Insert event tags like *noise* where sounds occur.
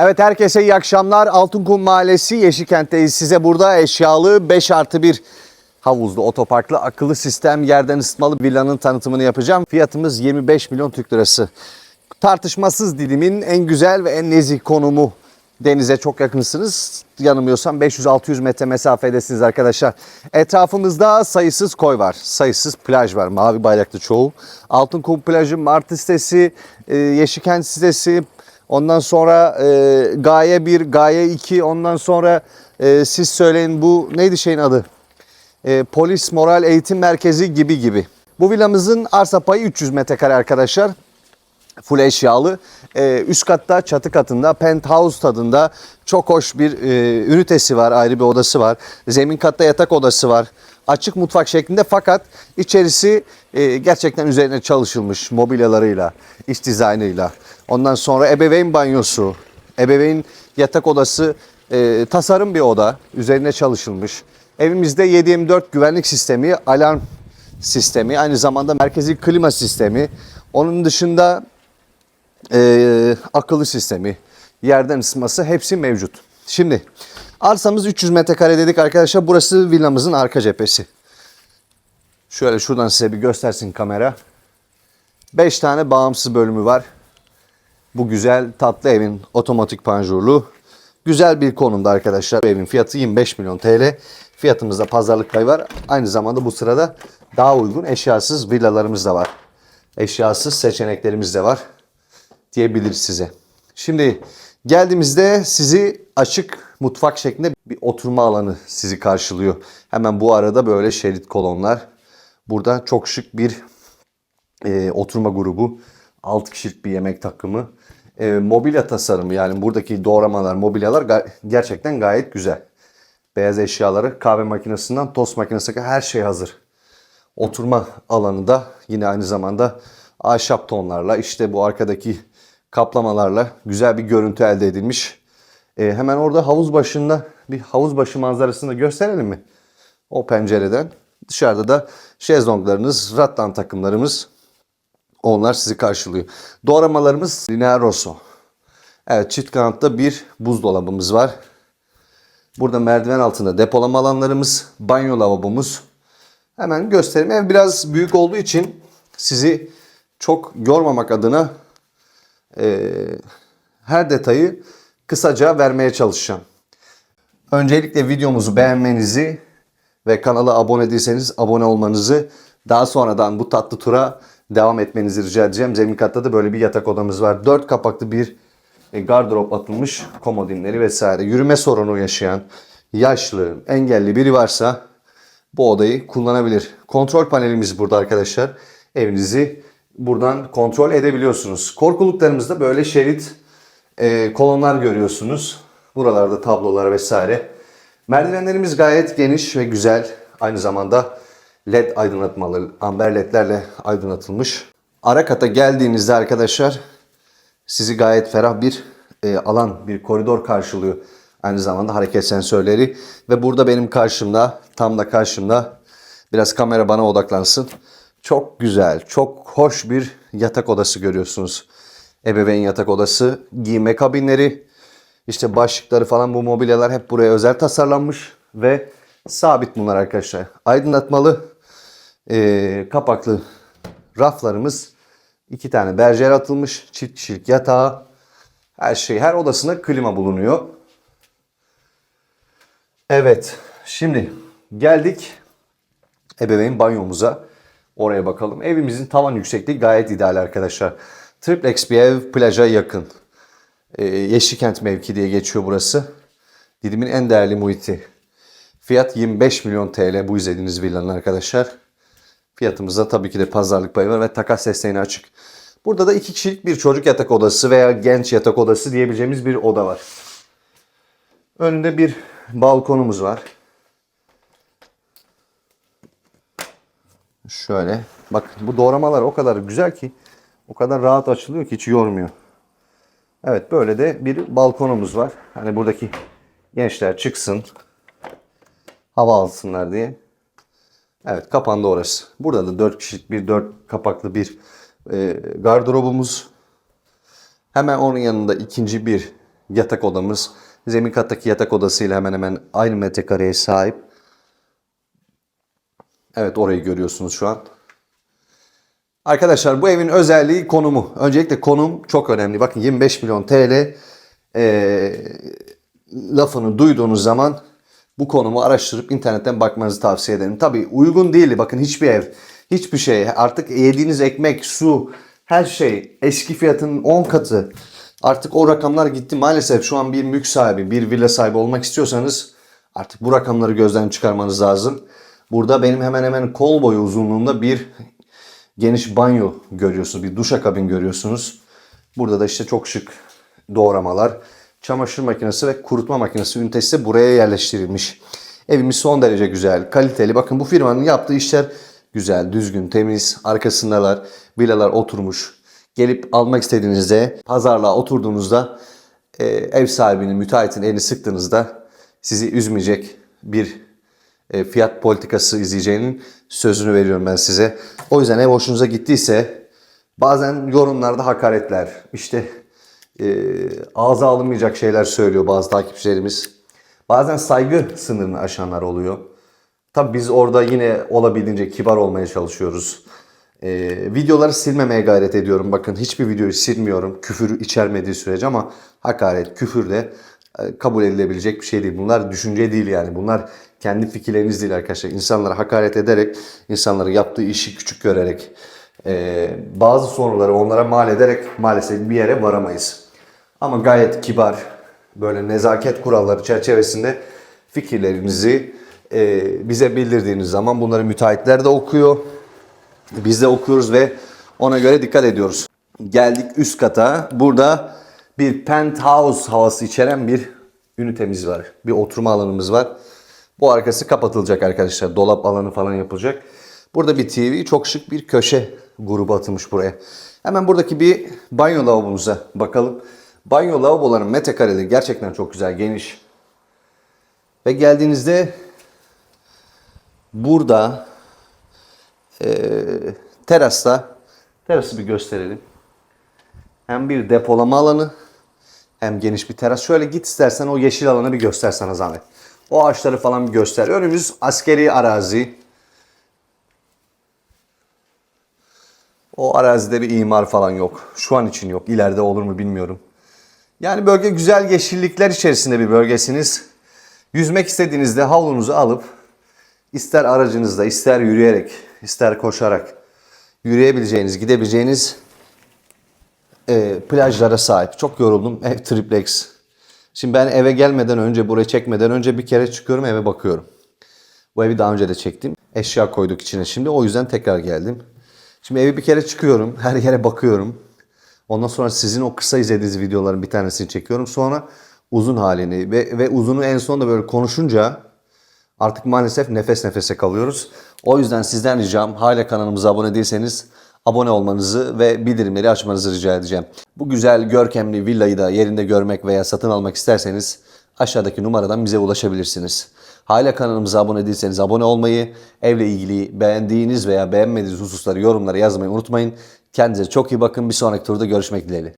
Evet herkese iyi akşamlar. Altınkum Mahallesi Yeşilkent'teyiz. Size burada eşyalı 5 artı 1 havuzlu, otoparklı, akıllı sistem, yerden ısıtmalı villanın tanıtımını yapacağım. Fiyatımız 25 milyon Türk lirası. Tartışmasız Didim'in en güzel ve en nezih konumu. Denize çok yakınsınız. Yanılmıyorsam 500-600 metre mesafedesiniz arkadaşlar. Etrafımızda sayısız koy var. Sayısız plaj var. Mavi bayraklı çoğu. Altınkum plajı, Martı sitesi, e, Yeşilkent sitesi, Ondan sonra e, Gaye 1, Gaye 2, ondan sonra e, siz söyleyin bu neydi şeyin adı? E, Polis Moral Eğitim Merkezi gibi gibi. Bu villamızın arsa payı 300 metrekare arkadaşlar. Full eşyalı. E, üst katta çatı katında penthouse tadında çok hoş bir e, ünitesi var. Ayrı bir odası var. Zemin katta yatak odası var. Açık mutfak şeklinde fakat içerisi e, gerçekten üzerine çalışılmış mobilyalarıyla, iç dizaynıyla. Ondan sonra ebeveyn banyosu, ebeveyn yatak odası e, tasarım bir oda. Üzerine çalışılmış. Evimizde 7/24 güvenlik sistemi, alarm sistemi, aynı zamanda merkezi klima sistemi. Onun dışında e, akıllı sistemi, yerden ısınması hepsi mevcut. Şimdi arsamız 300 metrekare dedik arkadaşlar. Burası villamızın arka cephesi. Şöyle şuradan size bir göstersin kamera. 5 tane bağımsız bölümü var. Bu güzel tatlı evin otomatik panjurlu. Güzel bir konumda arkadaşlar. Bu evin fiyatı 25 milyon TL. Fiyatımızda pazarlık payı var. Aynı zamanda bu sırada daha uygun eşyasız villalarımız da var. Eşyasız seçeneklerimiz de var diyebiliriz size. Şimdi geldiğimizde sizi açık mutfak şeklinde bir oturma alanı sizi karşılıyor. Hemen bu arada böyle şerit kolonlar. Burada çok şık bir e, oturma grubu. 6 kişilik bir yemek takımı. E, mobilya tasarımı yani buradaki doğramalar, mobilyalar ga- gerçekten gayet güzel. Beyaz eşyaları kahve makinesinden tost makinesine kadar her şey hazır. Oturma alanı da yine aynı zamanda ahşap tonlarla işte bu arkadaki kaplamalarla güzel bir görüntü elde edilmiş. E, hemen orada havuz başında bir havuz başı manzarasını gösterelim mi? O pencereden. Dışarıda da şezlonglarınız, rattan takımlarımız onlar sizi karşılıyor. Doğramalarımız Linear Rosso. Evet çift kanatta bir buzdolabımız var. Burada merdiven altında depolama alanlarımız, banyo lavabomuz. Hemen göstereyim. Ev biraz büyük olduğu için sizi çok yormamak adına eee, her detayı kısaca vermeye çalışacağım. Öncelikle videomuzu beğenmenizi ve kanala abone değilseniz abone olmanızı daha sonradan bu tatlı tura devam etmenizi rica edeceğim. Zemin katta da böyle bir yatak odamız var. Dört kapaklı bir e, gardırop atılmış komodinleri vesaire. Yürüme sorunu yaşayan yaşlı, engelli biri varsa bu odayı kullanabilir. Kontrol panelimiz burada arkadaşlar. Evinizi buradan kontrol edebiliyorsunuz. Korkuluklarımızda böyle şerit e, kolonlar görüyorsunuz. Buralarda tablolar vesaire. Merdivenlerimiz gayet geniş ve güzel. Aynı zamanda led aydınlatmalı, amber ledlerle aydınlatılmış. Ara kata geldiğinizde arkadaşlar sizi gayet ferah bir e, alan, bir koridor karşılıyor. Aynı zamanda hareket sensörleri ve burada benim karşımda, tam da karşımda biraz kamera bana odaklansın. Çok güzel, çok hoş bir yatak odası görüyorsunuz. Ebeveyn yatak odası, giyme kabinleri, işte başlıkları falan bu mobilyalar hep buraya özel tasarlanmış ve sabit bunlar arkadaşlar. Aydınlatmalı e, kapaklı raflarımız iki tane berjer atılmış. Çift kişilik yatağı. Her şey her odasında klima bulunuyor. Evet. Şimdi geldik ebeveyn banyomuza. Oraya bakalım. Evimizin tavan yüksekliği gayet ideal arkadaşlar. Triplex bir ev plaja yakın. Ee, Yeşilkent mevki diye geçiyor burası. Didim'in en değerli muhiti. Fiyat 25 milyon TL bu izlediğiniz villanın arkadaşlar. Fiyatımızda tabii ki de pazarlık payı var ve takas desteğine açık. Burada da iki kişilik bir çocuk yatak odası veya genç yatak odası diyebileceğimiz bir oda var. Önünde bir balkonumuz var. Şöyle. Bak bu doğramalar o kadar güzel ki o kadar rahat açılıyor ki hiç yormuyor. Evet böyle de bir balkonumuz var. Hani buradaki gençler çıksın hava alsınlar diye. Evet kapandı orası. Burada da 4 kişilik bir 4 kapaklı bir e, gardırobumuz. Hemen onun yanında ikinci bir yatak odamız. Zemin kattaki yatak odasıyla hemen hemen aynı metrekareye sahip. Evet orayı görüyorsunuz şu an. Arkadaşlar bu evin özelliği konumu. Öncelikle konum çok önemli. Bakın 25 milyon TL eee, lafını duyduğunuz zaman bu konumu araştırıp internetten bakmanızı tavsiye ederim. Tabii uygun değil. Bakın hiçbir ev, hiçbir şey artık yediğiniz ekmek, su, her şey eski fiyatının 10 katı. Artık o rakamlar gitti. Maalesef şu an bir mülk sahibi, bir villa sahibi olmak istiyorsanız artık bu rakamları gözden çıkarmanız lazım. Burada benim hemen hemen kol boyu uzunluğunda bir geniş banyo görüyorsunuz. Bir duşakabin görüyorsunuz. Burada da işte çok şık doğramalar. Çamaşır makinesi ve kurutma makinesi ünitesi buraya yerleştirilmiş. Evimiz son derece güzel, kaliteli. Bakın bu firmanın yaptığı işler güzel, düzgün, temiz. Arkasındalar, villalar oturmuş. Gelip almak istediğinizde, pazarlığa oturduğunuzda e, ev sahibinin, müteahhitin elini sıktığınızda sizi üzmeyecek bir e, fiyat politikası izleyeceğinin sözünü veriyorum ben size. O yüzden ev hoşunuza gittiyse bazen yorumlarda hakaretler, işte e, ağza alınmayacak şeyler söylüyor bazı takipçilerimiz. Bazen saygı sınırını aşanlar oluyor. Tabii biz orada yine olabildiğince kibar olmaya çalışıyoruz. E, videoları silmemeye gayret ediyorum. Bakın hiçbir videoyu silmiyorum. Küfür içermediği sürece ama hakaret, küfür de e, kabul edilebilecek bir şey değil. Bunlar düşünce değil yani. Bunlar kendi fikirleriniz değil arkadaşlar. İnsanlara hakaret ederek, insanların yaptığı işi küçük görerek, e, bazı soruları onlara mal ederek maalesef bir yere varamayız. Ama gayet kibar, böyle nezaket kuralları çerçevesinde fikirlerinizi e, bize bildirdiğiniz zaman bunları müteahhitler de okuyor. Biz de okuyoruz ve ona göre dikkat ediyoruz. Geldik üst kata. Burada bir penthouse havası içeren bir ünitemiz var. Bir oturma alanımız var. Bu arkası kapatılacak arkadaşlar. Dolap alanı falan yapılacak. Burada bir TV, çok şık bir köşe grubu atılmış buraya. Hemen buradaki bir banyo lavabomuza bakalım. Banyo lavaboların metrekareleri gerçekten çok güzel, geniş. Ve geldiğinizde burada eee terasta terası bir gösterelim. Hem bir depolama alanı hem geniş bir teras. Şöyle git istersen o yeşil alanı bir göster sana zahmet. O ağaçları falan bir göster. Önümüz askeri arazi. O arazide bir imar falan yok. Şu an için yok. İleride olur mu bilmiyorum. Yani bölge güzel yeşillikler içerisinde bir bölgesiniz. Yüzmek istediğinizde havlunuzu alıp ister aracınızda, ister yürüyerek, ister koşarak yürüyebileceğiniz, gidebileceğiniz e, plajlara sahip. Çok yoruldum. *laughs* Ev triplex. Şimdi ben eve gelmeden önce, buraya çekmeden önce bir kere çıkıyorum eve bakıyorum. Bu evi daha önce de çektim. Eşya koyduk içine şimdi. O yüzden tekrar geldim. Şimdi evi bir kere çıkıyorum. Her yere bakıyorum. Ondan sonra sizin o kısa izlediğiniz videoların bir tanesini çekiyorum. Sonra uzun halini ve, ve uzunu en son da böyle konuşunca artık maalesef nefes nefese kalıyoruz. O yüzden sizden ricam hala kanalımıza abone değilseniz abone olmanızı ve bildirimleri açmanızı rica edeceğim. Bu güzel görkemli villayı da yerinde görmek veya satın almak isterseniz aşağıdaki numaradan bize ulaşabilirsiniz. Hala kanalımıza abone değilseniz abone olmayı, evle ilgili beğendiğiniz veya beğenmediğiniz hususları yorumlara yazmayı unutmayın. Kendinize çok iyi bakın. Bir sonraki turda görüşmek dileğiyle.